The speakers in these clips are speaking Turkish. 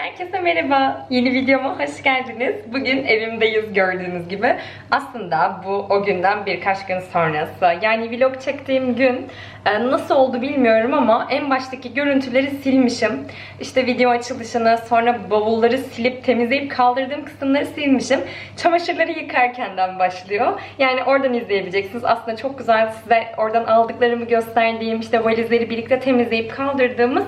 Herkese merhaba. Yeni videoma hoş geldiniz. Bugün evimdeyiz gördüğünüz gibi. Aslında bu o günden birkaç gün sonrası. Yani vlog çektiğim gün e, nasıl oldu bilmiyorum ama en baştaki görüntüleri silmişim. İşte video açılışını, sonra bavulları silip temizleyip kaldırdığım kısımları silmişim. Çamaşırları yıkarkenden başlıyor. Yani oradan izleyebileceksiniz. Aslında çok güzel size oradan aldıklarımı gösterdiğim, işte valizleri birlikte temizleyip kaldırdığımız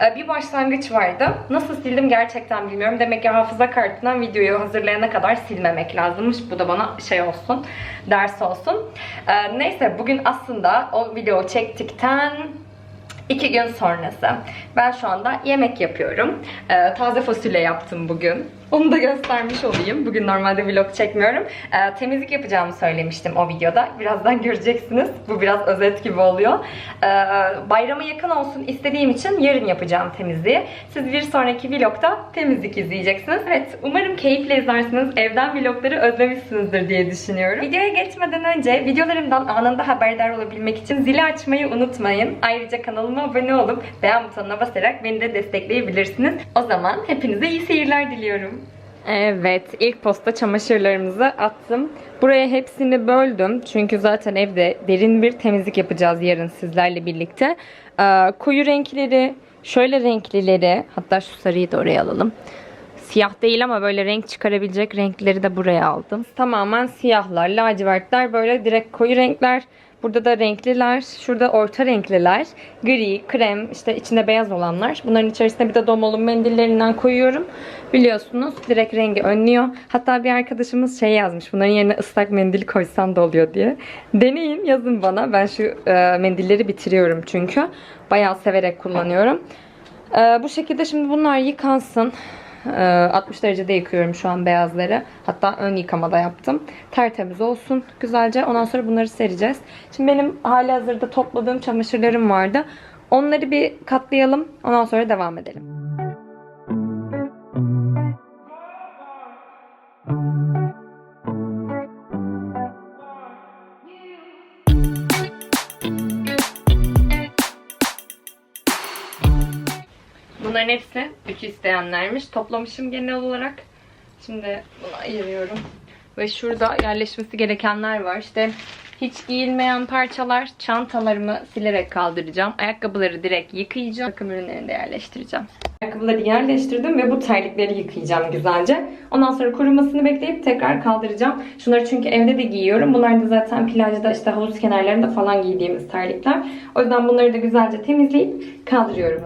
e, bir başlangıç vardı. Nasıl sildim gerçekten bilmiyorum. Demek ki hafıza kartından videoyu hazırlayana kadar silmemek lazımmış. Bu da bana şey olsun, ders olsun. E, neyse bugün aslında o video çektikten iki gün sonrası. Ben şu anda yemek yapıyorum. E, taze fasulye yaptım bugün. Onu da göstermiş olayım. Bugün normalde vlog çekmiyorum. E, temizlik yapacağımı söylemiştim o videoda. Birazdan göreceksiniz. Bu biraz özet gibi oluyor. E, bayrama yakın olsun istediğim için yarın yapacağım temizliği. Siz bir sonraki vlogda temizlik izleyeceksiniz. Evet, umarım keyifle izlersiniz. Evden vlogları özlemişsinizdir diye düşünüyorum. Videoya geçmeden önce videolarımdan anında haberdar olabilmek için zili açmayı unutmayın. Ayrıca kanalıma abone olup beğen butonuna basarak beni de destekleyebilirsiniz. O zaman hepinize iyi seyirler diliyorum. Evet, ilk posta çamaşırlarımızı attım. Buraya hepsini böldüm. Çünkü zaten evde derin bir temizlik yapacağız yarın sizlerle birlikte. Ee, koyu renkleri, şöyle renklileri, hatta şu sarıyı da oraya alalım. Siyah değil ama böyle renk çıkarabilecek renkleri de buraya aldım. Tamamen siyahlar, lacivertler, böyle direkt koyu renkler. Burada da renkliler, şurada orta renkliler, gri, krem, işte içinde beyaz olanlar. Bunların içerisine bir de domolun mendillerinden koyuyorum. Biliyorsunuz direkt rengi önlüyor. Hatta bir arkadaşımız şey yazmış, bunların yerine ıslak mendil koysan da oluyor diye. Deneyin, yazın bana. Ben şu e, mendilleri bitiriyorum çünkü. Bayağı severek kullanıyorum. E, bu şekilde şimdi bunlar yıkansın. Ee, 60 derecede yıkıyorum şu an beyazları. Hatta ön yıkamada yaptım. Tertemiz olsun güzelce. Ondan sonra bunları sereceğiz. Şimdi benim hali hazırda topladığım çamaşırlarım vardı. Onları bir katlayalım. Ondan sonra devam edelim. Bunların hepsi ütü isteyenlermiş. Toplamışım genel olarak. Şimdi bunu ayırıyorum. Ve şurada yerleşmesi gerekenler var. İşte hiç giyilmeyen parçalar, çantalarımı silerek kaldıracağım. Ayakkabıları direkt yıkayacağım. Takım ürünlerini de yerleştireceğim. Ayakkabıları yerleştirdim ve bu terlikleri yıkayacağım güzelce. Ondan sonra kurumasını bekleyip tekrar kaldıracağım. Şunları çünkü evde de giyiyorum. Bunlar da zaten plajda işte havuz kenarlarında falan giydiğimiz terlikler. O yüzden bunları da güzelce temizleyip kaldırıyorum.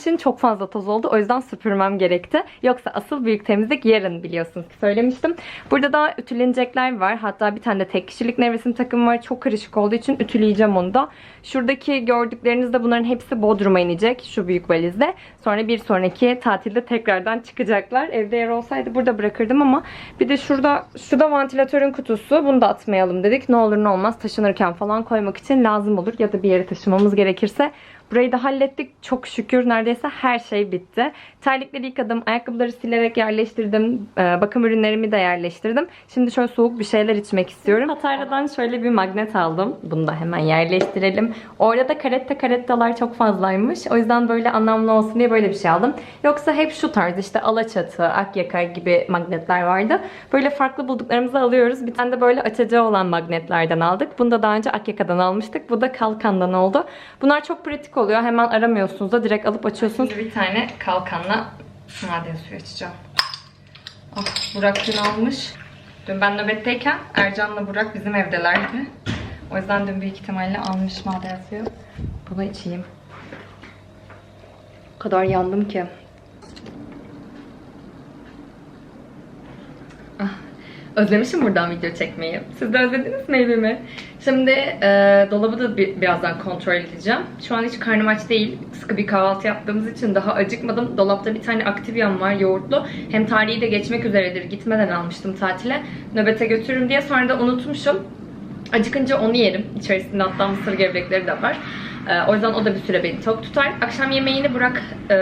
İçin çok fazla toz oldu. O yüzden süpürmem gerekti. Yoksa asıl büyük temizlik yarın biliyorsunuz ki söylemiştim. Burada da ütülenecekler var. Hatta bir tane de tek kişilik nevresim takımı var. Çok karışık olduğu için ütüleyeceğim onu da. Şuradaki gördüklerinizde bunların hepsi Bodrum'a inecek. Şu büyük valizde. Sonra bir sonraki tatilde tekrardan çıkacaklar. Evde yer olsaydı burada bırakırdım ama bir de şurada şurada vantilatörün kutusu. Bunu da atmayalım dedik. Ne olur ne olmaz taşınırken falan koymak için lazım olur. Ya da bir yere taşımamız gerekirse Burayı da hallettik. Çok şükür neredeyse her şey bitti. Terlikleri yıkadım. Ayakkabıları silerek yerleştirdim. Ee, bakım ürünlerimi de yerleştirdim. Şimdi şöyle soğuk bir şeyler içmek istiyorum. Hatara'dan şöyle bir magnet aldım. Bunu da hemen yerleştirelim. Orada karette karettalar çok fazlaymış. O yüzden böyle anlamlı olsun diye böyle bir şey aldım. Yoksa hep şu tarz işte Alaçatı, Akyaka gibi magnetler vardı. Böyle farklı bulduklarımızı alıyoruz. Bir tane de böyle açacağı olan magnetlerden aldık. Bunu da daha önce Akyaka'dan almıştık. Bu da Kalkan'dan oldu. Bunlar çok pratik oluyor. Hemen aramıyorsunuz da direkt alıp açıyorsunuz. Şimdi bir tane kalkanla maden suyu açacağım. Ah Burak dün almış. Dün ben nöbetteyken Ercan'la Burak bizim evdelerdi. O yüzden dün büyük ihtimalle almış maden suyu. Bunu içeyim. O kadar yandım ki. Ah, Özlemişim buradan video çekmeyi. Siz de özlediniz mi evimi? Şimdi e, dolabı da bir, birazdan kontrol edeceğim. Şu an hiç karnım aç değil. Sıkı bir kahvaltı yaptığımız için daha acıkmadım. Dolapta bir tane Activia'm var yoğurtlu. Hem tarihi de geçmek üzeredir. Gitmeden almıştım tatile. Nöbete götürürüm diye sonra da unutmuşum. Acıkınca onu yerim. İçerisinde hatta mısır gevrekleri de var. Ee, o yüzden o da bir süre beni tok tutar. Akşam yemeğini bırak e,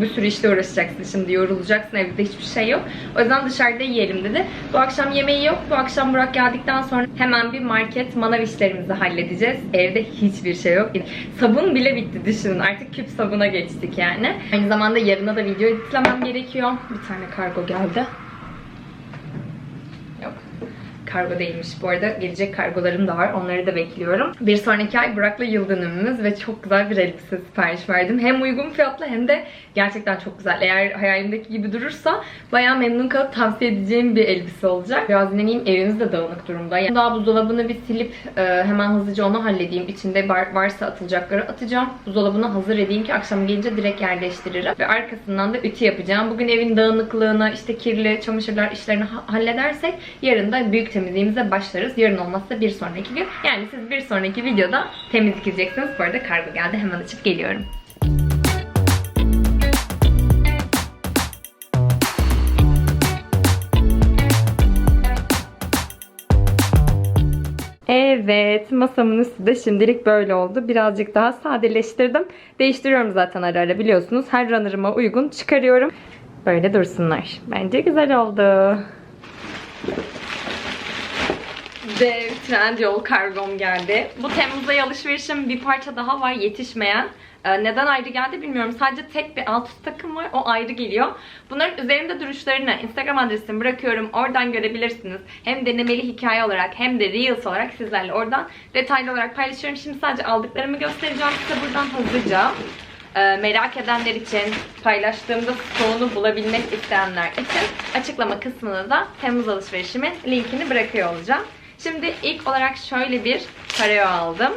bir sürü işle uğraşacaksın şimdi yorulacaksın evde hiçbir şey yok. O yüzden dışarıda yiyelim dedi. Bu akşam yemeği yok. Bu akşam Burak geldikten sonra hemen bir market manav işlerimizi halledeceğiz. Evde hiçbir şey yok. Sabun bile bitti düşünün. Artık küp sabuna geçtik yani. Aynı zamanda yarına da video editlemem gerekiyor. Bir tane kargo geldi. Kargo değilmiş bu arada. Gelecek kargolarım da var. Onları da bekliyorum. Bir sonraki ay Burak'la yıl ve çok güzel bir elbise sipariş verdim. Hem uygun fiyatlı hem de gerçekten çok güzel. Eğer hayalimdeki gibi durursa bayağı memnun kalıp tavsiye edeceğim bir elbise olacak. Biraz dinleneyim. Evimiz de dağınık durumda. Yani daha buzdolabını bir silip e, hemen hızlıca onu halledeyim. İçinde var- varsa atılacakları atacağım. Buzdolabını hazır edeyim ki akşam gelince direkt yerleştiririm. Ve arkasından da ütü yapacağım. Bugün evin dağınıklığını, işte kirli çamaşırlar işlerini ha- halledersek yarın da büyük temizliğimize başlarız. Yarın olmazsa bir sonraki gün. Yani siz bir sonraki videoda temizlik izleyeceksiniz. Bu arada kargo geldi. Hemen açıp geliyorum. Evet, masamın üstü de şimdilik böyle oldu. Birazcık daha sadeleştirdim. Değiştiriyorum zaten ara ara biliyorsunuz. Her runner'ıma uygun çıkarıyorum. Böyle dursunlar. Bence güzel oldu. Dev Trendyol kargom geldi. Bu Temmuz'da alışverişim bir parça daha var yetişmeyen. Ee, Neden ayrı geldi bilmiyorum. Sadece tek bir alt takım var. O ayrı geliyor. Bunların üzerinde duruşlarını Instagram adresimi bırakıyorum. Oradan görebilirsiniz. Hem denemeli hikaye olarak hem de Reels olarak sizlerle oradan detaylı olarak paylaşıyorum. Şimdi sadece aldıklarımı göstereceğim size buradan hızlıca. Ee, merak edenler için, paylaştığımda stoğunu bulabilmek isteyenler için açıklama kısmına da Temmuz alışverişimin linkini bırakıyor olacağım. Şimdi ilk olarak şöyle bir pareo aldım.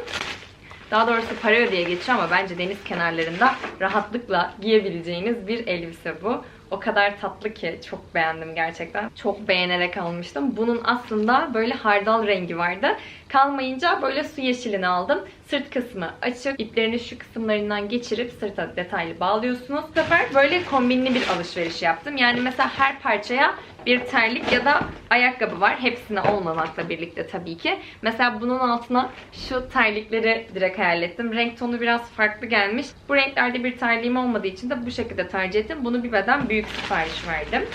Daha doğrusu pareo diye geçiyor ama bence deniz kenarlarında rahatlıkla giyebileceğiniz bir elbise bu. O kadar tatlı ki çok beğendim gerçekten. Çok beğenerek almıştım. Bunun aslında böyle hardal rengi vardı. Kalmayınca böyle su yeşilini aldım. Sırt kısmı açık. İplerini şu kısımlarından geçirip sırta detaylı bağlıyorsunuz. Bu sefer böyle kombinli bir alışveriş yaptım. Yani mesela her parçaya bir terlik ya da ayakkabı var. Hepsine olmamakla birlikte tabii ki. Mesela bunun altına şu terlikleri direkt hayal ettim. Renk tonu biraz farklı gelmiş. Bu renklerde bir terliğim olmadığı için de bu şekilde tercih ettim. Bunu bir beden büyük sipariş verdim.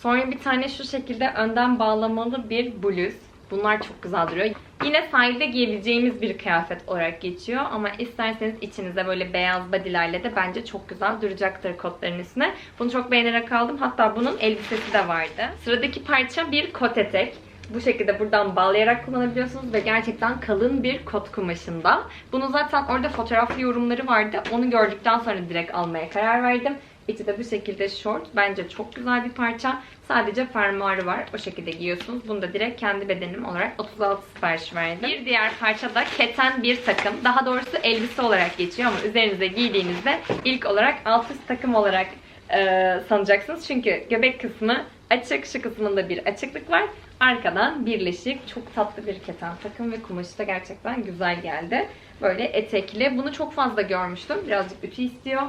Sonra bir tane şu şekilde önden bağlamalı bir bluz. Bunlar çok güzel duruyor. Yine sahilde giyebileceğimiz bir kıyafet olarak geçiyor. Ama isterseniz içinize böyle beyaz bodylerle de bence çok güzel duracaktır kotların üstüne. Bunu çok beğenerek aldım. Hatta bunun elbisesi de vardı. Sıradaki parça bir kot etek. Bu şekilde buradan bağlayarak kullanabiliyorsunuz ve gerçekten kalın bir kot kumaşında. Bunu zaten orada fotoğraflı yorumları vardı. Onu gördükten sonra direkt almaya karar verdim. İçi de bu şekilde short. Bence çok güzel bir parça. Sadece fermuarı var. O şekilde giyiyorsunuz. Bunu da direkt kendi bedenim olarak 36 sipariş verdim. Bir diğer parça da keten bir takım. Daha doğrusu elbise olarak geçiyor ama üzerinize giydiğinizde ilk olarak alt üst takım olarak e, sanacaksınız. Çünkü göbek kısmı açık. Şu kısmında bir açıklık var. Arkadan birleşik çok tatlı bir keten takım ve kumaşı da gerçekten güzel geldi. Böyle etekli. Bunu çok fazla görmüştüm. Birazcık ütü istiyor.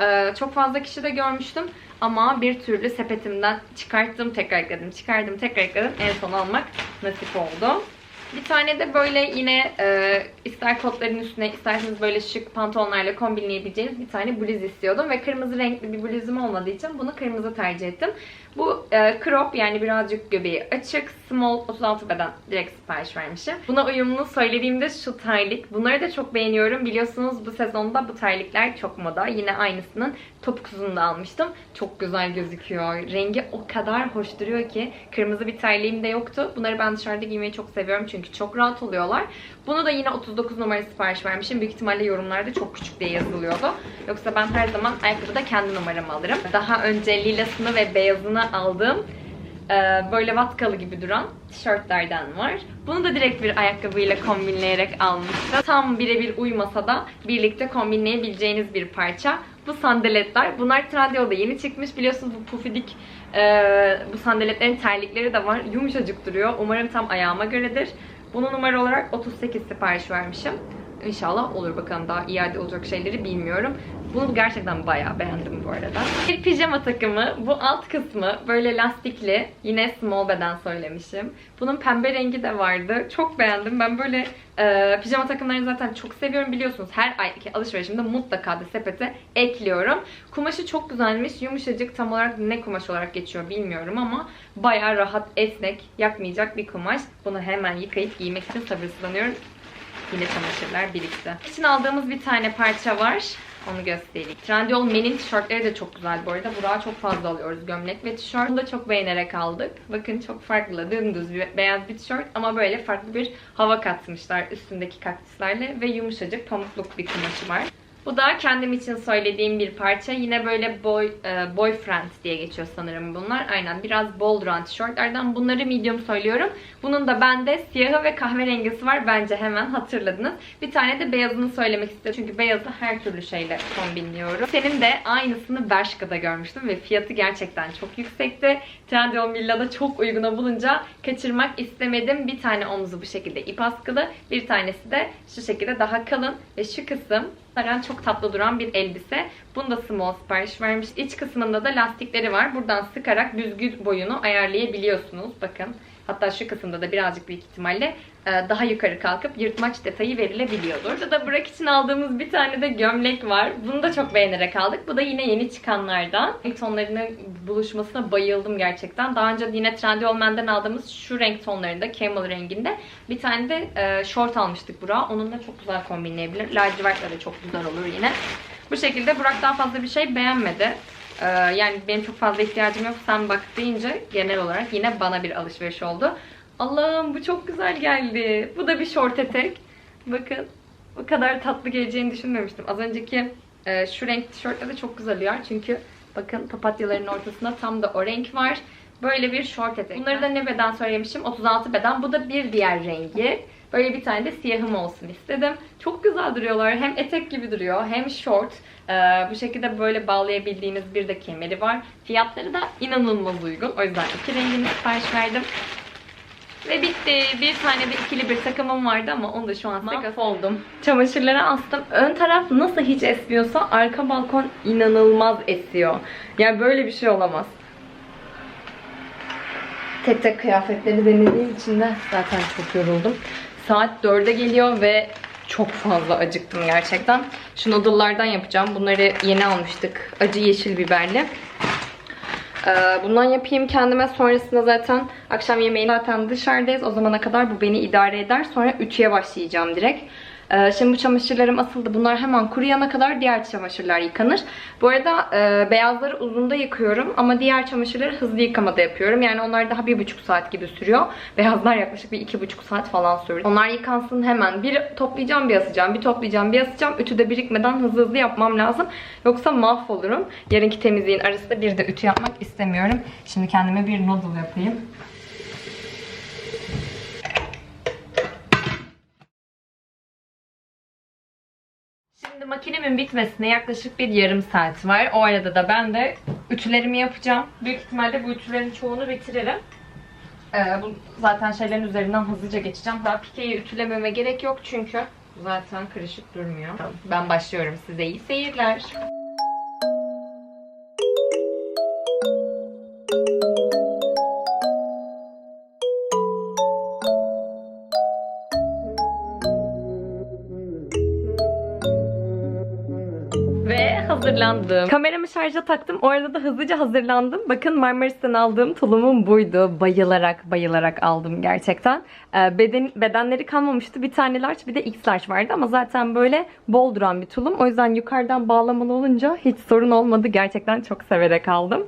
Ee, çok fazla kişi de görmüştüm. Ama bir türlü sepetimden çıkarttım, tekrar ekledim, çıkardım, tekrar ekledim. En son almak nasip oldu. Bir tane de böyle yine e, ister kotların üstüne isterseniz böyle şık pantolonlarla kombinleyebileceğiniz bir tane bluz istiyordum. Ve kırmızı renkli bir bluzum olmadığı için bunu kırmızı tercih ettim. Bu e, crop yani birazcık göbeği açık. Small 36 beden direkt sipariş vermişim. Buna uyumlu söylediğimde şu terlik. Bunları da çok beğeniyorum. Biliyorsunuz bu sezonda bu terlikler çok moda. Yine aynısının topuklusunu da almıştım. Çok güzel gözüküyor. Rengi o kadar hoş duruyor ki. Kırmızı bir terliğim de yoktu. Bunları ben dışarıda giymeyi çok seviyorum çünkü çok rahat oluyorlar. Bunu da yine 39 numara sipariş vermişim. Büyük ihtimalle yorumlarda çok küçük diye yazılıyordu. Yoksa ben her zaman ayakkabıda kendi numaramı alırım. Daha önce lilasını ve beyazını aldığım e, böyle vatkalı gibi duran tişörtlerden var. Bunu da direkt bir ayakkabıyla kombinleyerek almıştım. Tam birebir uymasa da birlikte kombinleyebileceğiniz bir parça. Bu sandaletler. Bunlar Trendyol'da yeni çıkmış. Biliyorsunuz bu pufidik e, bu sandaletlerin terlikleri de var. Yumuşacık duruyor. Umarım tam ayağıma göredir. Bunu numara olarak 38 sipariş vermişim. İnşallah olur bakalım daha iade olacak şeyleri bilmiyorum. Bunu gerçekten bayağı beğendim bu arada. Bir pijama takımı. Bu alt kısmı böyle lastikli. Yine small beden söylemişim. Bunun pembe rengi de vardı. Çok beğendim. Ben böyle e, pijama takımlarını zaten çok seviyorum biliyorsunuz. Her ayki alışverişimde mutlaka da sepete ekliyorum. Kumaşı çok güzelmiş. Yumuşacık tam olarak ne kumaş olarak geçiyor bilmiyorum ama bayağı rahat, esnek, yakmayacak bir kumaş. Bunu hemen yıkayıp giymek için sabırsızlanıyorum. Yine çamaşırlar birlikte. İçin aldığımız bir tane parça var. Onu göstereyim. Trendyol men'in tişörtleri de çok güzel bu arada. Burak'a çok fazla alıyoruz gömlek ve tişört. Bunu da çok beğenerek aldık. Bakın çok farklı. Dümdüz bir beyaz bir tişört ama böyle farklı bir hava katmışlar üstündeki kaktüslerle ve yumuşacık pamukluk bir kumaşı var. Bu da kendim için söylediğim bir parça. Yine böyle boy, e, boyfriend diye geçiyor sanırım bunlar. Aynen biraz bol duran tişörtlerden. Bunları medium söylüyorum. Bunun da bende siyahı ve kahverengisi var. Bence hemen hatırladınız. Bir tane de beyazını söylemek istedim. Çünkü beyazı her türlü şeyle kombinliyorum. Senin de aynısını Bershka'da görmüştüm ve fiyatı gerçekten çok yüksekti. Trendyol Villa'da çok uyguna bulunca kaçırmak istemedim. Bir tane omuzu bu şekilde ip askılı. Bir tanesi de şu şekilde daha kalın. Ve şu kısım Saran çok tatlı duran bir elbise. Bunu da small sipariş vermiş. İç kısmında da lastikleri var. Buradan sıkarak düzgün boyunu ayarlayabiliyorsunuz. Bakın. Hatta şu kısımda da birazcık büyük ihtimalle e, daha yukarı kalkıp yırtmaç detayı verilebiliyordur. Burada da Burak için aldığımız bir tane de gömlek var. Bunu da çok beğenerek aldık. Bu da yine yeni çıkanlardan. Renk tonlarının buluşmasına bayıldım gerçekten. Daha önce yine Trendyol Men'den aldığımız şu renk tonlarında, camel renginde bir tane de e, short almıştık Burak'a. Onunla çok güzel kombinleyebilir. Lacivertle de çok güzel olur yine. Bu şekilde Burak daha fazla bir şey beğenmedi. Ee, yani benim çok fazla ihtiyacım yok. Sen bak deyince genel olarak yine bana bir alışveriş oldu. Allah'ım bu çok güzel geldi. Bu da bir short etek. Bakın bu kadar tatlı geleceğini düşünmemiştim. Az önceki e, şu renk tişörtle de çok güzel uyar. Çünkü bakın papatyaların ortasında tam da o renk var. Böyle bir short etek. Bunları da ne beden söylemişim? 36 beden. Bu da bir diğer rengi. Böyle bir tane de siyahım olsun istedim. Çok güzel duruyorlar. Hem etek gibi duruyor hem short. Ee, bu şekilde böyle bağlayabildiğiniz bir de kemeri var. Fiyatları da inanılmaz uygun. O yüzden iki rengini sipariş verdim. Ve bitti. Bir tane de ikili bir takımım vardı ama onu da şu an mahvoldum. Çamaşırları astım. Ön taraf nasıl hiç esmiyorsa arka balkon inanılmaz esiyor. Yani böyle bir şey olamaz. Tek tek kıyafetleri denediğim için de zaten çok yoruldum. Saat 4'e geliyor ve çok fazla acıktım gerçekten. Şu noodle'lardan yapacağım. Bunları yeni almıştık. Acı yeşil biberli. Ee, bundan yapayım kendime. Sonrasında zaten akşam yemeği zaten dışarıdayız. O zamana kadar bu beni idare eder. Sonra ütüye başlayacağım direkt. Ee, Şimdi bu çamaşırlarım asıldı. Bunlar hemen kuruyana kadar diğer çamaşırlar yıkanır. Bu arada e, beyazları uzunda yıkıyorum ama diğer çamaşırları hızlı yıkamada yapıyorum. Yani onlar daha bir buçuk saat gibi sürüyor. Beyazlar yaklaşık bir iki buçuk saat falan sürdü. Onlar yıkansın hemen. Bir toplayacağım bir asacağım, bir toplayacağım bir asacağım. Ütüde birikmeden hızlı hızlı yapmam lazım. Yoksa mahvolurum. Yarınki temizliğin arasında bir de ütü yapmak istemiyorum. Şimdi kendime bir noodle yapayım. Şimdi makinemin bitmesine yaklaşık bir yarım saat var. O arada da ben de ütülerimi yapacağım. Büyük ihtimalle bu ütülerin çoğunu bitiririm. Ee, bu zaten şeylerin üzerinden hızlıca geçeceğim. Daha pikeyi ütülememe gerek yok çünkü zaten kırışık durmuyor. Ben başlıyorum. Size iyi seyirler. Hazırlandım. Kameramı şarja taktım. O arada da hızlıca hazırlandım. Bakın Marmaris'ten aldığım tulumum buydu. Bayılarak bayılarak aldım gerçekten. Ee, beden, bedenleri kalmamıştı. Bir tane large bir de x large vardı ama zaten böyle bol duran bir tulum. O yüzden yukarıdan bağlamalı olunca hiç sorun olmadı. Gerçekten çok severek aldım.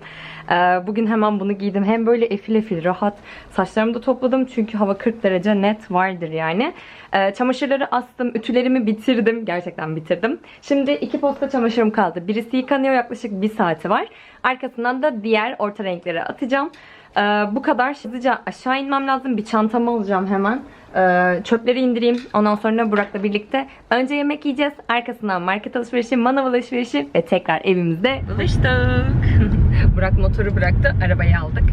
Ee, bugün hemen bunu giydim. Hem böyle efil efil rahat. Saçlarımı da topladım çünkü hava 40 derece net vardır yani. Ee, çamaşırları astım. Ütülerimi bitirdim. Gerçekten bitirdim. Şimdi iki posta çamaşırım kaldı. Birisi yıkanıyor yaklaşık bir saati var. Arkasından da diğer orta renkleri atacağım. Ee, bu kadar. Hızlıca aşağı inmem lazım. Bir çantamı alacağım hemen. Çöpleri indireyim. Ondan sonra Burak'la birlikte önce yemek yiyeceğiz. Arkasından market alışverişi, manav alışverişi ve tekrar evimizde buluştuk. Burak motoru bıraktı. Arabayı aldık.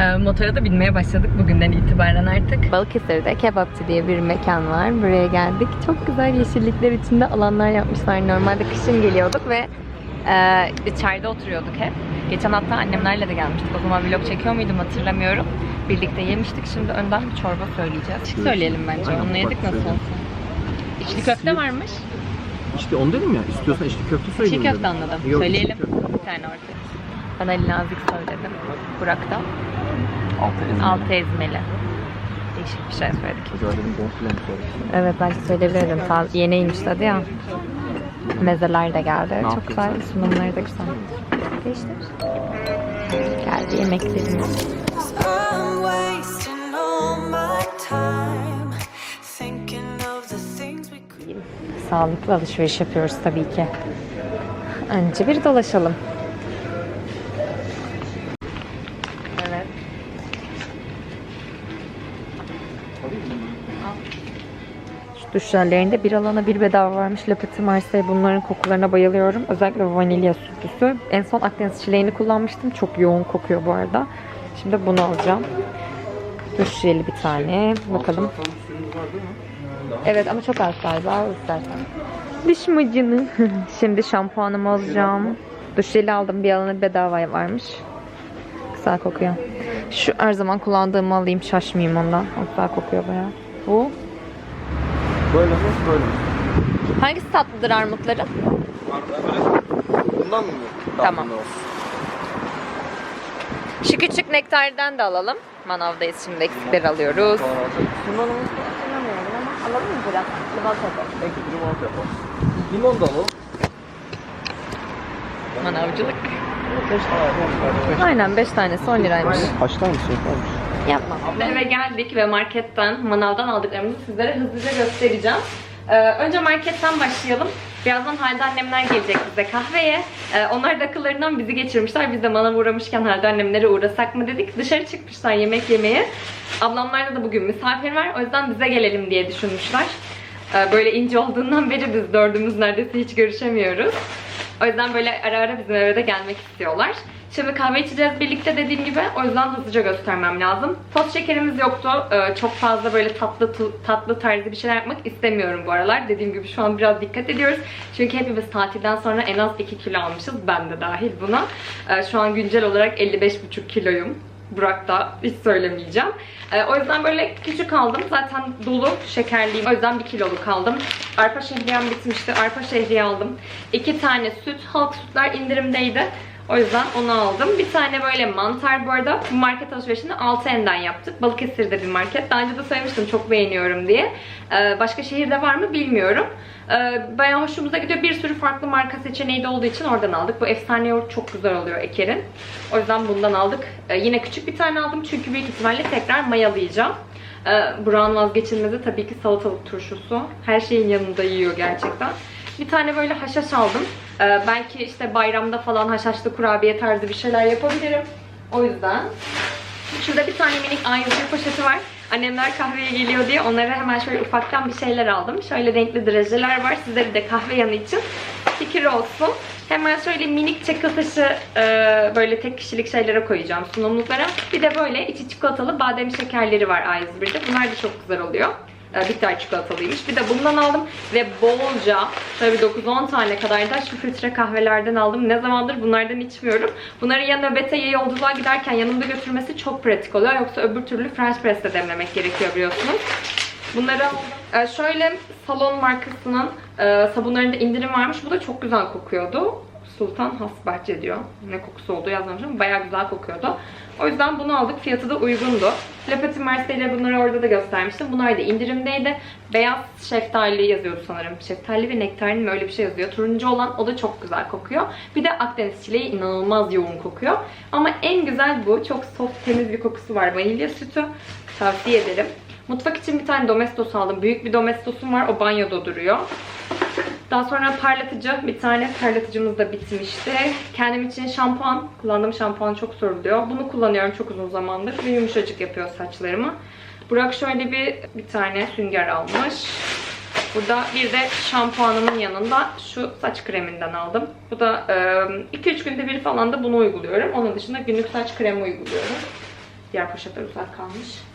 Ee, motora da binmeye başladık bugünden itibaren artık. Balıkesir'de Kebapçı diye bir mekan var. Buraya geldik. Çok güzel yeşillikler içinde alanlar yapmışlar. Normalde kışın geliyorduk ve e, içeride oturuyorduk hep. Geçen hafta annemlerle de gelmiştik. O zaman vlog çekiyor muydum hatırlamıyorum. Birlikte yemiştik. Şimdi önden bir çorba söyleyeceğiz. Açık söyleyelim bence. Onu yedik nasıl olsa. İçli köfte varmış. İşte onu dedim ya, istiyorsan içli köfte söyle. İçli köfte anladım. Yok, Söyleyelim. köfte. Bir tane ortaya. Ben Ali Nazik söyledim. Burak da Altı ezmeli. altı ezmeli. Değişik bir şey söyledik. Dedim bonfile mi söylesin? Evet belki söyleyebilirdim. Sağ yeniymiş tadı ya. Mezeler de geldi. Çok yapıyorsun? güzel. Sunumları da güzel. Değiştir. Geldi yemeklerimiz. Sağlıklı alışveriş yapıyoruz tabii ki. Önce bir dolaşalım. Duş jellerinde bir alana bir bedava varmış. Le Petit Marseille bunların kokularına bayılıyorum. Özellikle vanilya sütlüsü. En son Akdeniz çileğini kullanmıştım. Çok yoğun kokuyor bu arada. Şimdi bunu alacağım. Duş jeli bir tane. Bakalım. Evet ama çok az galiba. Al istersen. Diş macunu. Şimdi şampuanımı alacağım. Duş jeli aldım. Bir alana bedava varmış. Güzel kokuyor. Şu her zaman kullandığımı alayım. Şaşmayayım ondan. O güzel kokuyor bayağı. Bu. Böyle mi, böyle mi? Hangisi tatlıdır armutların? Bundan mı? Tamam. bundan. Şu küçük nektardan da alalım. Manavdayız şimdi eksikleri alıyoruz. Limonumuzu hatırlamıyorum ama alalım mı biraz? Limonata. En kötü limonata yapalım. Limon da alalım. Manavcılık. 5 tane yapalım. Aynen 5 tanesi 10 liraymış. Kaç tane şey kalmış? Yapma. Eve geldik ve marketten, manavdan aldıklarımızı sizlere hızlıca göstereceğim. Ee, önce marketten başlayalım. Birazdan Halide annemler gelecek bize kahveye. Ee, onlar da akıllarından bizi geçirmişler. Biz de manav uğramışken Halide annemlere uğrasak mı dedik. Dışarı çıkmışlar yemek yemeye. Ablamlarda da bugün misafir var. O yüzden bize gelelim diye düşünmüşler. Ee, böyle ince olduğundan beri biz dördümüz neredeyse hiç görüşemiyoruz. O yüzden böyle ara ara bizim eve de gelmek istiyorlar. Şimdi kahve içeceğiz birlikte dediğim gibi. O yüzden hızlıca göstermem lazım. Toz şekerimiz yoktu. Ee, çok fazla böyle tatlı tatlı tarzı bir şeyler yapmak istemiyorum bu aralar. Dediğim gibi şu an biraz dikkat ediyoruz. Çünkü hepimiz tatilden sonra en az 2 kilo almışız. Ben de dahil buna. Ee, şu an güncel olarak 55,5 kiloyum. Burak da hiç söylemeyeceğim. Ee, o yüzden böyle küçük aldım. Zaten dolu şekerliyim. O yüzden bir kiloluk aldım. Arpa şehriyem bitmişti. Arpa şehriye aldım. İki tane süt. Halk sütler indirimdeydi. O yüzden onu aldım. Bir tane böyle mantar bu arada. Bu market alışverişini 6 enden yaptık. Balıkesir'de bir market. Daha önce de söylemiştim çok beğeniyorum diye. Ee, başka şehirde var mı bilmiyorum. Ee, bayağı hoşumuza gidiyor. Bir sürü farklı marka seçeneği de olduğu için oradan aldık. Bu efsane yoğurt çok güzel oluyor Eker'in. O yüzden bundan aldık. Ee, yine küçük bir tane aldım çünkü büyük ihtimalle tekrar mayalayacağım. Ee, Burak'ın vazgeçilmezi tabii ki salatalık turşusu. Her şeyin yanında yiyor gerçekten. Bir tane böyle haşhaş aldım. Ee, belki işte bayramda falan haşhaşlı kurabiye tarzı bir şeyler yapabilirim. O yüzden. Şurada bir tane minik A101 poşeti var. Annemler kahveye geliyor diye onlara hemen şöyle ufaktan bir şeyler aldım. Şöyle renkli drajeler var. Sizlere de kahve yanı için fikir olsun. Hemen şöyle minik çakıl taşı e, böyle tek kişilik şeylere koyacağım sunumluklara. Bir de böyle içi çikolatalı badem şekerleri var A101'de. Bunlar da çok güzel oluyor. E, bitter çikolatalıymış. Bir de bundan aldım ve bolca tabii 9-10 tane kadar da şu filtre kahvelerden aldım. Ne zamandır bunlardan içmiyorum. Bunları ya nöbete ya yolculuğa giderken yanımda götürmesi çok pratik oluyor. Yoksa öbür türlü French press'te demlemek gerekiyor biliyorsunuz. Bunları. E, şöyle salon markasının e, sabunlarında indirim varmış. Bu da çok güzel kokuyordu. Sultan Has Bahçe diyor. Ne kokusu olduğu yazmamış bayağı güzel kokuyordu. O yüzden bunu aldık. Fiyatı da uygundu. Le Petit Marseille bunları orada da göstermiştim. Bunlar da indirimdeydi. Beyaz şeftali yazıyordu sanırım. Şeftali ve nektarin mi öyle bir şey yazıyor. Turuncu olan o da çok güzel kokuyor. Bir de Akdeniz çileği inanılmaz yoğun kokuyor. Ama en güzel bu. Çok soft temiz bir kokusu var. Vanilya sütü. Tavsiye ederim. Mutfak için bir tane domestos aldım. Büyük bir domestosum var. O banyoda duruyor. Daha sonra parlatıcı. Bir tane parlatıcımız da bitmişti. Kendim için şampuan. Kullandığım şampuan çok soruluyor. Bunu kullanıyorum çok uzun zamandır. Ve yumuşacık yapıyor saçlarımı. Burak şöyle bir bir tane sünger almış. Burada bir de şampuanımın yanında şu saç kreminden aldım. Bu da 2-3 günde bir falan da bunu uyguluyorum. Onun dışında günlük saç kremi uyguluyorum. Diğer poşetler uzak kalmış.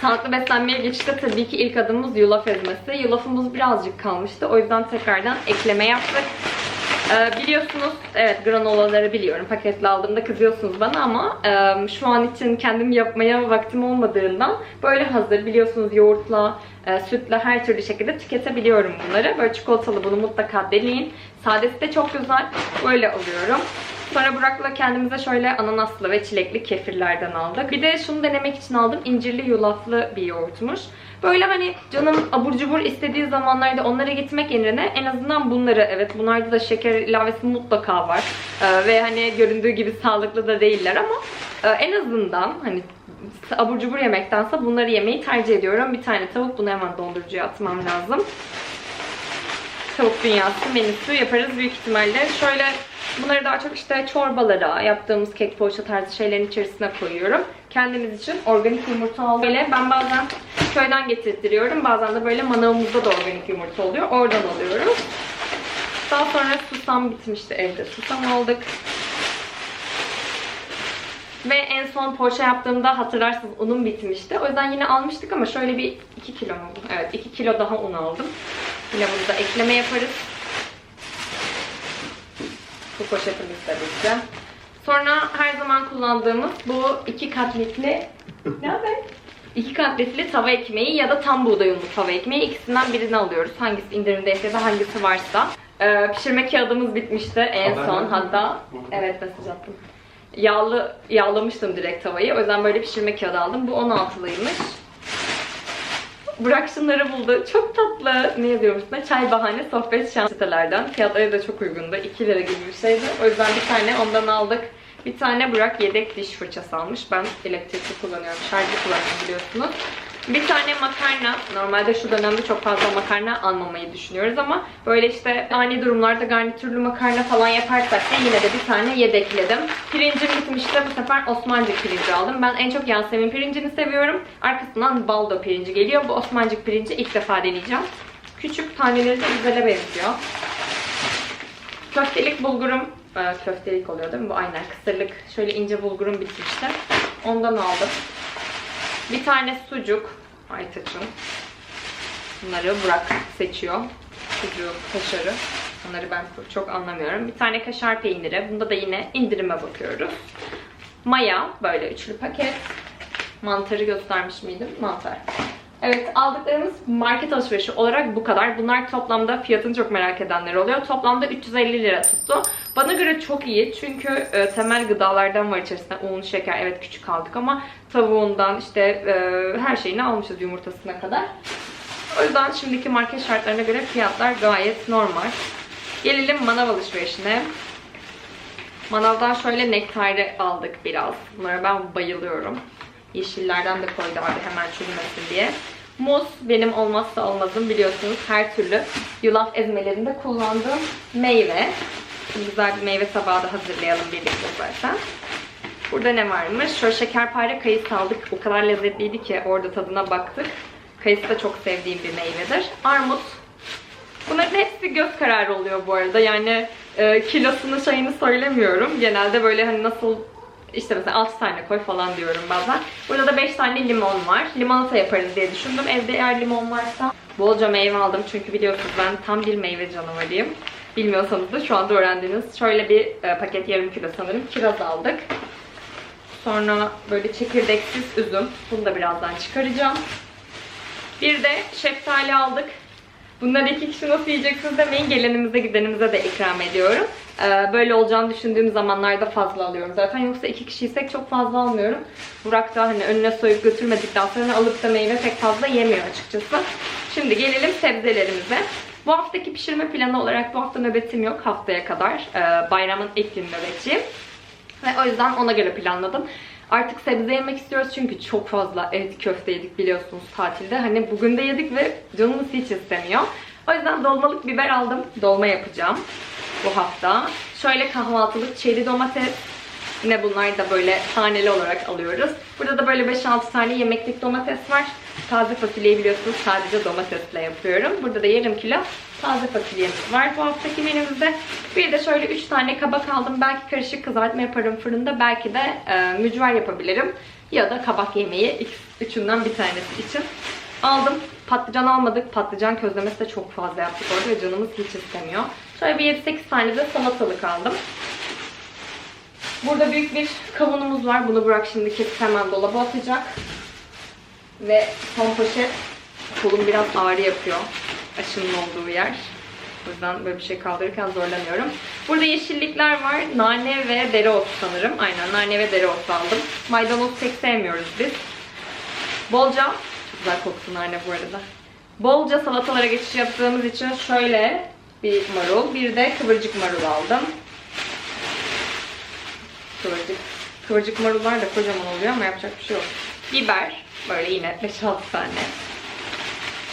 Sağlıklı beslenmeye geçişte tabii ki ilk adımımız yulaf ezmesi. Yulafımız birazcık kalmıştı. O yüzden tekrardan ekleme yaptık. Ee, biliyorsunuz, evet granolaları biliyorum. Paketli aldığımda kızıyorsunuz bana ama e, şu an için kendim yapmaya vaktim olmadığından böyle hazır biliyorsunuz yoğurtla, e, sütle her türlü şekilde tüketebiliyorum bunları. Böyle çikolatalı bunu mutlaka deneyin. Sadesi de çok güzel. Böyle alıyorum. Sonra Burak'la kendimize şöyle ananaslı ve çilekli kefirlerden aldık. Bir de şunu denemek için aldım. incirli yulaflı bir yoğurtmuş. Böyle hani canım abur cubur istediği zamanlarda onlara gitmek yerine en azından bunları evet bunlarda da şeker ilavesi mutlaka var. Ee, ve hani göründüğü gibi sağlıklı da değiller ama e, en azından hani abur cubur yemektense bunları yemeyi tercih ediyorum. Bir tane tavuk bunu hemen dondurucuya atmam lazım. Tavuk dünyası menüsü yaparız büyük ihtimalle. Şöyle bunları daha çok işte çorbalara, yaptığımız kek poğaça tarzı şeylerin içerisine koyuyorum. Kendimiz için organik yumurta aldım. Böyle ben bazen köyden getirtiyorum. Bazen de böyle manavımızda da organik yumurta oluyor. Oradan alıyorum. Daha sonra susam bitmişti evde. Susam aldık. Ve en son poğaça yaptığımda hatırlarsınız unum bitmişti. O yüzden yine almıştık ama şöyle bir 2 kilo mu? Evet 2 kilo daha un aldım. Yine bunu da ekleme yaparız. Bu poşetimiz de bitti. Sonra her zaman kullandığımız bu iki katletli ne haber? İki katletli tava ekmeği ya da tam buğday unlu tava ekmeği ikisinden birini alıyoruz. Hangisi indirimdeyse de hangisi varsa. Ee, pişirme kağıdımız bitmişti en Haber son hatta. Evet mesaj attım. Yağlı, yağlamıştım direkt tavayı. O yüzden böyle pişirme kağıdı aldım. Bu 16'lıymış. Burak şunları buldu. Çok tatlı. Ne yazıyormuş ne? Çay bahane sohbet şans sitelerden. Fiyatları da çok uygundu. 2 lira gibi bir şeydi. O yüzden bir tane ondan aldık. Bir tane Burak yedek diş fırçası almış. Ben elektrikli kullanıyorum. Şarjlı kullanıyorum biliyorsunuz. Bir tane makarna. Normalde şu dönemde çok fazla makarna almamayı düşünüyoruz ama böyle işte ani durumlarda garnitürlü makarna falan yaparsak da yine de bir tane yedekledim. Pirincim bitmişti. Bu sefer Osmancık pirinci aldım. Ben en çok Yasemin pirincini seviyorum. Arkasından baldo pirinci geliyor. Bu Osmancık pirinci ilk defa deneyeceğim. Küçük taneleri de güzele benziyor. Köftelik bulgurum, e, köftelik oluyor değil mi? Bu aynen kısırlık. Şöyle ince bulgurum bitmişti. Ondan aldım. Bir tane sucuk. Aytaç'ın. Bunları Burak seçiyor. Sucuğu, kaşarı. Onları ben çok anlamıyorum. Bir tane kaşar peyniri. Bunda da yine indirime bakıyoruz. Maya. Böyle üçlü paket. Mantarı göstermiş miydim? Mantar. Evet aldıklarımız market alışverişi olarak bu kadar. Bunlar toplamda fiyatını çok merak edenler oluyor. Toplamda 350 lira tuttu. Bana göre çok iyi çünkü e, temel gıdalardan var içerisinde. Un, şeker evet küçük aldık ama tavuğundan işte e, her şeyini almışız yumurtasına kadar. O yüzden şimdiki market şartlarına göre fiyatlar gayet normal. Gelelim manav alışverişine. Manavdan şöyle nektarı aldık biraz. Bunlara ben bayılıyorum. Yeşillerden de koydu abi hemen çürümesin diye. Muz benim olmazsa olmazım biliyorsunuz her türlü yulaf ezmelerinde kullandığım meyve. Güzel bir meyve tabağı da hazırlayalım birlikte zaten. Burada ne varmış? Şöyle şekerpare kayısı aldık. O kadar lezzetliydi ki orada tadına baktık. Kayısı da çok sevdiğim bir meyvedir. Armut. Bunların hepsi göz kararı oluyor bu arada. Yani e, kilosunu şeyini söylemiyorum. Genelde böyle hani nasıl işte mesela 6 tane koy falan diyorum bazen. Burada da 5 tane limon var. Limonata yaparız diye düşündüm. Evde eğer limon varsa bolca meyve aldım. Çünkü biliyorsunuz ben tam bir meyve canavarıyım. Bilmiyorsanız da şu anda öğrendiniz. Şöyle bir e, paket yarım kilo sanırım kiraz aldık. Sonra böyle çekirdeksiz üzüm. Bunu da birazdan çıkaracağım. Bir de şeftali aldık. Bunları iki kişi nasıl yiyeceksiniz demeyin. Gelenimize gidenimize de ikram ediyorum. Ee, böyle olacağını düşündüğüm zamanlarda fazla alıyorum. Zaten yoksa iki kişiysek çok fazla almıyorum. Burak da hani önüne soyup götürmedikten sonra alıp da meyve pek fazla yemiyor açıkçası. Şimdi gelelim sebzelerimize. Bu haftaki pişirme planı olarak bu hafta nöbetim yok haftaya kadar. Ee, bayramın ilk günü nöbetçiyim. Ve o yüzden ona göre planladım. Artık sebze yemek istiyoruz çünkü çok fazla et köfte yedik biliyorsunuz tatilde. Hani bugün de yedik ve canımız hiç istemiyor. O yüzden dolmalık biber aldım. Dolma yapacağım bu hafta. Şöyle kahvaltılık çeri domates. Yine bunlar da böyle taneli olarak alıyoruz. Burada da böyle 5-6 tane yemeklik domates var. Taze fasulyeyi biliyorsunuz sadece domatesle yapıyorum. Burada da yarım kilo taze fasulyemiz var bu haftaki menümüzde. Bir de şöyle 3 tane kabak aldım. Belki karışık kızartma yaparım fırında. Belki de e, mücver yapabilirim. Ya da kabak yemeği. Üçünden bir tanesi için. Aldım. Patlıcan almadık. Patlıcan közlemesi de çok fazla yaptık orada ve canımız hiç istemiyor. Şöyle bir 7-8 tane de salatalık aldım. Burada büyük bir kavunumuz var. Bunu Burak şimdi kesip hemen dolaba atacak. Ve son poşet kolum biraz ağrı yapıyor. Aşının olduğu yer. O yüzden böyle bir şey kaldırırken zorlanıyorum. Burada yeşillikler var. Nane ve dereotu sanırım. Aynen nane ve dereotu aldım. Maydanoz pek sevmiyoruz biz. Bolca, çok güzel koktu nane bu arada. Bolca salatalara geçiş yaptığımız için şöyle bir marul, bir de kıvırcık marul aldım. Kıvırcık. Kıvırcık marullar da kocaman oluyor ama yapacak bir şey yok. Biber. Böyle yine 5-6 tane.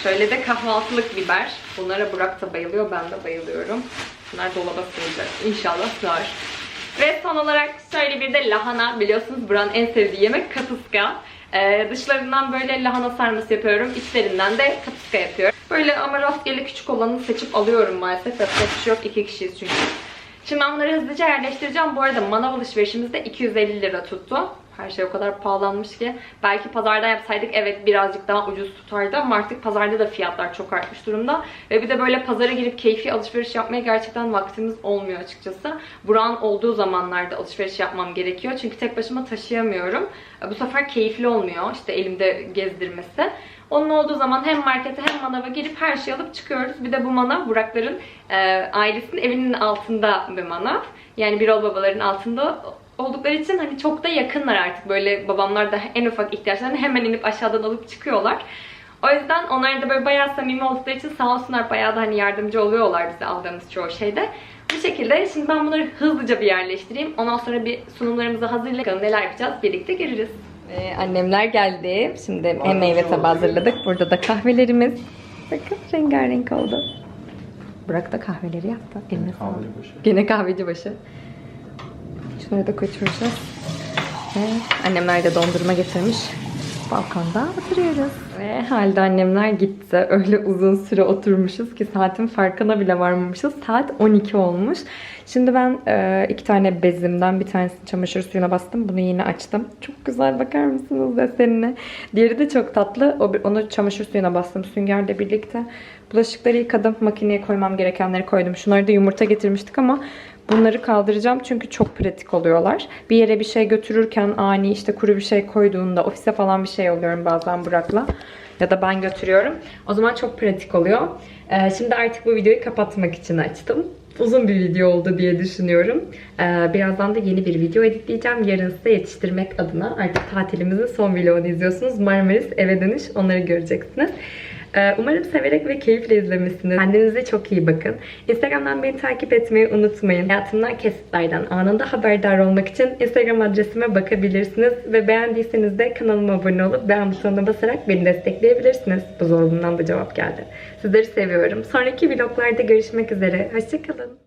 Şöyle de kahvaltılık biber. Bunlara Burak da bayılıyor, ben de bayılıyorum. Bunlar dolaba sığacak. İnşallah sığar. Ve son olarak şöyle bir de lahana. Biliyorsunuz Burak'ın en sevdiği yemek kapuska. Ee, dışlarından böyle lahana sarması yapıyorum. İçlerinden de kapuska yapıyorum. Böyle ama rastgele küçük olanı seçip alıyorum maalesef. Yapacak bir şey yok. İki kişiyiz çünkü. Şimdi ben bunları hızlıca yerleştireceğim. Bu arada manav alışverişimizde 250 lira tuttu. Her şey o kadar pahalanmış ki. Belki pazarda yapsaydık evet birazcık daha ucuz tutardı ama artık pazarda da fiyatlar çok artmış durumda. Ve bir de böyle pazara girip keyfi alışveriş yapmaya gerçekten vaktimiz olmuyor açıkçası. Buran olduğu zamanlarda alışveriş yapmam gerekiyor. Çünkü tek başıma taşıyamıyorum. Bu sefer keyifli olmuyor işte elimde gezdirmesi. Onun olduğu zaman hem markete hem manava girip her şeyi alıp çıkıyoruz. Bir de bu manav Burakların e, ailesinin evinin altında bir manav. Yani Birol babaların altında oldukları için hani çok da yakınlar artık. Böyle babamlar da en ufak ihtiyaçlarını hemen inip aşağıdan alıp çıkıyorlar. O yüzden onlar da böyle bayağı samimi oldukları için sağ olsunlar bayağı da hani yardımcı oluyorlar bize aldığımız çoğu şeyde. Bu şekilde şimdi ben bunları hızlıca bir yerleştireyim. Ondan sonra bir sunumlarımızı hazırlayalım. Neler yapacağız birlikte görürüz. annemler geldi. Şimdi hem meyve tabağı hazırladık. Burada da kahvelerimiz. Bakın rengarenk oldu. Burak da kahveleri yaptı. Eline sağlık. Gene kahveci başı. Şunları da götüreceğiz. Ve annemler de dondurma getirmiş. Balkonda oturuyoruz. Ve halde annemler gitti. Öyle uzun süre oturmuşuz ki saatin farkına bile varmamışız. Saat 12 olmuş. Şimdi ben e, iki tane bezimden bir tanesini çamaşır suyuna bastım. Bunu yine açtım. Çok güzel bakar mısınız desenine? Diğeri de çok tatlı. O, onu çamaşır suyuna bastım süngerle birlikte. Bulaşıkları yıkadım. Makineye koymam gerekenleri koydum. Şunları da yumurta getirmiştik ama Bunları kaldıracağım çünkü çok pratik oluyorlar. Bir yere bir şey götürürken ani işte kuru bir şey koyduğunda ofise falan bir şey alıyorum bazen Burak'la. Ya da ben götürüyorum. O zaman çok pratik oluyor. Ee, şimdi artık bu videoyu kapatmak için açtım. Uzun bir video oldu diye düşünüyorum. Ee, birazdan da yeni bir video editleyeceğim. Yarın size yetiştirmek adına artık tatilimizin son vlogunu izliyorsunuz. Marmaris eve dönüş onları göreceksiniz. Ee, Umarım severek ve keyifle izlemişsiniz. Kendinize çok iyi bakın. Instagram'dan beni takip etmeyi unutmayın. Hayatımdan kesitlerden anında haberdar olmak için Instagram adresime bakabilirsiniz. Ve beğendiyseniz de kanalıma abone olup beğen butonuna basarak beni destekleyebilirsiniz. Bu zorluğumdan da cevap geldi. Sizleri seviyorum. Sonraki vloglarda görüşmek üzere. Hoşçakalın.